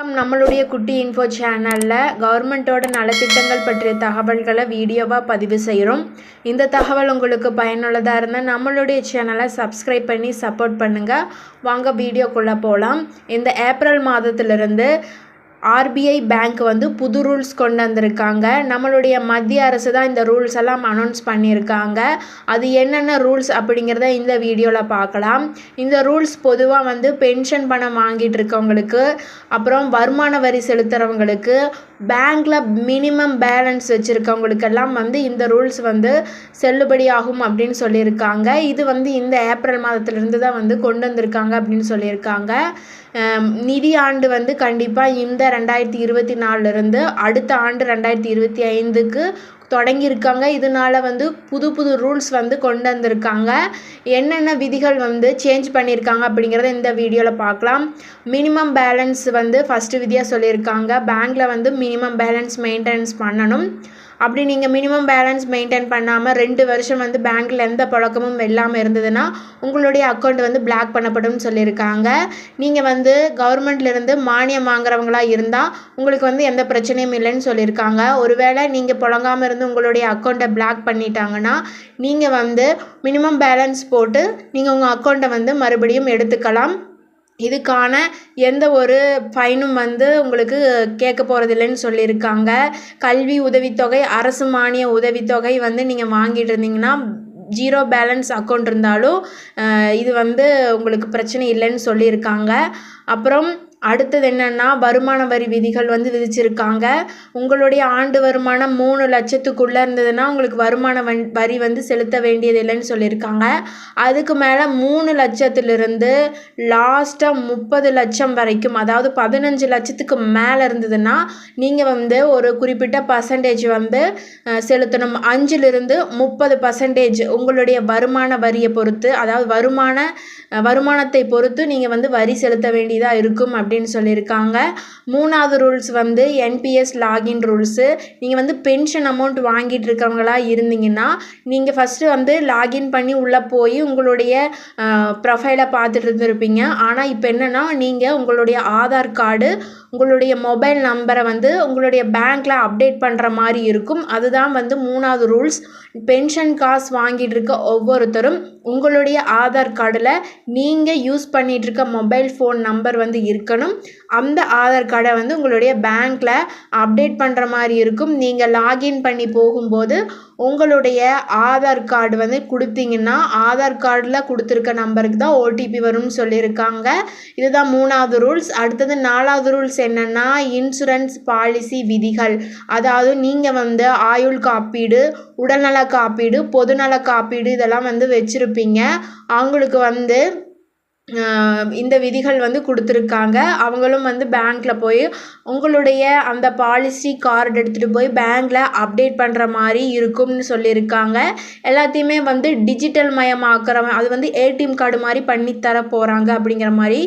நம்மளுடைய குட்டி இன்ஃபோ சேனலில் கவர்மெண்ட்டோட நலத்திட்டங்கள் பற்றிய தகவல்களை வீடியோவாக பதிவு செய்கிறோம் இந்த தகவல் உங்களுக்கு பயனுள்ளதாக இருந்தால் நம்மளுடைய சேனலை சப்ஸ்கிரைப் பண்ணி சப்போர்ட் பண்ணுங்கள் வாங்க வீடியோக்குள்ளே போகலாம் இந்த ஏப்ரல் மாதத்திலிருந்து ஆர்பிஐ பேங்க் வந்து புது ரூல்ஸ் கொண்டு வந்திருக்காங்க. நம்மளுடைய மத்திய அரசு தான் இந்த ரூல்ஸ் எல்லாம் அனௌன்ஸ் பண்ணியிருக்காங்க. அது என்னென்ன ரூல்ஸ் அப்படிங்கிறத இந்த வீடியோவில் பார்க்கலாம். இந்த ரூல்ஸ் பொதுவாக வந்து பென்ஷன் பணம் வாங்கிட்டு இருக்கவங்களுக்கு அப்புறம் வருமான வரி செலுத்துகிறவங்களுக்கு பேங்க்கில் மினிமம் பேலன்ஸ் வச்சுருக்கவங்களுக்கெல்லாம் வந்து இந்த ரூல்ஸ் வந்து செல்லுபடியாகும் அப்படின்னு சொல்லியிருக்காங்க. இது வந்து இந்த ஏப்ரல் மாதத்துலேருந்து தான் வந்து கொண்டு வந்திருக்காங்க அப்படின்னு சொல்லியிருக்காங்க. நிதி ஆண்டு வந்து கண்டிப்பாக இந்த ரெண்டாயிரத்தி இருபத்தி நாலுலேருந்து அடுத்த ஆண்டு ரெண்டாயிரத்தி இருபத்தி ஐந்துக்கு தொடங்கியிருக்காங்க. இதனால் வந்து புது புது ரூல்ஸ் வந்து கொண்டு வந்திருக்காங்க என்னென்ன விதிகள் வந்து சேஞ்ச் பண்ணியிருக்காங்க அப்படிங்கிறத இந்த வீடியோவில் பார்க்கலாம். மினிமம் பேலன்ஸ் வந்து ஃபஸ்ட்டு விதியாக சொல்லியிருக்காங்க. பேங்க்கில் வந்து மினிமம் பேலன்ஸ் மெயின்டெனன்ஸ் பண்ணணும். அப்படி நீங்கள் மினிமம் பேலன்ஸ் மெயின்டைன் பண்ணாமல் ரெண்டு வருஷம் வந்து பேங்க்கில் எந்த பழக்கமும் இல்லாமல் இருந்ததுன்னா உங்களுடைய அக்கௌண்ட் வந்து பிளாக் பண்ணப்படும் சொல்லியிருக்காங்க. நீங்கள் வந்து கவர்மெண்ட்லேருந்து மானியம் வாங்குறவங்களா இருந்தால் உங்களுக்கு வந்து எந்த பிரச்சனையும் இல்லைன்னு சொல்லியிருக்காங்க. ஒருவேளை நீங்கள் புழங்காமல் இருந்து உங்களுடைய அக்கௌண்ட்டை பிளாக் பண்ணிட்டாங்கன்னா நீங்கள் வந்து மினிமம் பேலன்ஸ் போட்டு நீங்கள் உங்கள் அக்கௌண்ட்டை வந்து மறுபடியும் எடுத்துக்கலாம். இதுக்கான எந்த ஒரு ஃபைனும் வந்து உங்களுக்கு கேட்க போகிறதில்லன்னு சொல்லியிருக்காங்க. கல்வி உதவித்தொகை அரசு மானிய உதவித்தொகை வந்து நீங்கள் வாங்கிட்டு இருந்தீங்கன்னா ஜீரோ பேலன்ஸ் அக்கௌண்ட் இருந்தாலும் இது வந்து உங்களுக்கு பிரச்சனை இல்லைன்னு சொல்லியிருக்காங்க. அப்புறம் அடுத்தது என்னென்னா வருமான வரி விதிகள் வந்து விதிச்சிருக்காங்க. உங்களுடைய ஆண்டு வருமானம் மூணு லட்சத்துக்குள்ளே இருந்ததுன்னா உங்களுக்கு வருமான வன் வரி வந்து செலுத்த வேண்டியது இல்லைன்னு சொல்லியிருக்காங்க. அதுக்கு மேலே மூணு லட்சத்துலேருந்து லாஸ்ட்டாக முப்பது லட்சம் வரைக்கும் அதாவது பதினஞ்சு லட்சத்துக்கு மேலே இருந்ததுன்னா நீங்கள் வந்து ஒரு குறிப்பிட்ட பர்சன்டேஜ் வந்து செலுத்தணும். அஞ்சுலேருந்து முப்பது பர்சன்டேஜ் உங்களுடைய வருமான வரியை பொறுத்து அதாவது வருமான வருமானத்தை பொறுத்து நீங்கள் வந்து வரி செலுத்த வேண்டியதாக இருக்கும் அப்படின்னு சொல்லியிருக்காங்க. மூணாவது ரூல்ஸ் வந்து என்பிஎஸ் லாகின் ரூல்ஸு நீங்கள் வந்து பென்ஷன் அமௌண்ட் வாங்கிட்டு இருக்கிறவங்களா இருந்தீங்கன்னா நீங்கள் ஃபஸ்ட்டு வந்து லாகின் பண்ணி உள்ளே போய் உங்களுடைய ப்ரொஃபைலை பார்த்துட்டு இருந்திருப்பீங்க. ஆனால் இப்போ என்னென்னா நீங்கள் உங்களுடைய ஆதார் கார்டு உங்களுடைய மொபைல் நம்பரை வந்து உங்களுடைய பேங்க்கில் அப்டேட் பண்ணுற மாதிரி இருக்கும். அதுதான் வந்து மூணாவது ரூல்ஸ் பென்ஷன் காசு வாங்கிட்டு இருக்க ஒவ்வொருத்தரும் உங்களுடைய ஆதார் கார்டில் நீங்கள் யூஸ் பண்ணிகிட்ருக்க மொபைல் ஃபோன் நம்பர் வந்து இருக்கணும். அந்த ஆதார் கார்டை வந்து உங்களுடைய பேங்க்கில் அப்டேட் பண்ணுற மாதிரி இருக்கும். நீங்கள் லாகின் பண்ணி போகும்போது உங்களுடைய ஆதார் கார்டு வந்து கொடுத்தீங்கன்னா ஆதார் கார்டில் கொடுத்துருக்க நம்பருக்கு தான் ஓடிபி வரும்னு சொல்லியிருக்காங்க. இதுதான் மூணாவது ரூல்ஸ் அடுத்தது நாலாவது ரூல்ஸ் ரூல்ஸ் என்னென்னா இன்சூரன்ஸ் பாலிசி விதிகள். அதாவது நீங்கள் வந்து ஆயுள் காப்பீடு உடல்நல காப்பீடு பொதுநல காப்பீடு இதெல்லாம் வந்து வச்சுருப்பீங்க. அவங்களுக்கு வந்து இந்த விதிகள் வந்து கொடுத்துருக்காங்க. அவங்களும் வந்து பேங்க்கில் போய் உங்களுடைய அந்த பாலிசி கார்டு எடுத்துகிட்டு போய் பேங்க்கில் அப்டேட் பண்ணுற மாதிரி இருக்கும்னு சொல்லியிருக்காங்க. எல்லாத்தையுமே வந்து டிஜிட்டல் மயமாக்குற அது வந்து ஏடிஎம் கார்டு மாதிரி பண்ணித்தர போகிறாங்க அப்படிங்கிற மாதிரி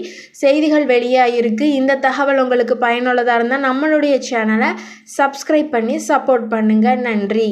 செய்திகள் வெளியாக இருக்குது இந்த தகவல் உங்களுக்கு பயனுள்ளதாக இருந்தால் நம்மளுடைய சேனலை சப்ஸ்கிரைப் பண்ணி சப்போர்ட் பண்ணுங்கள் நன்றி.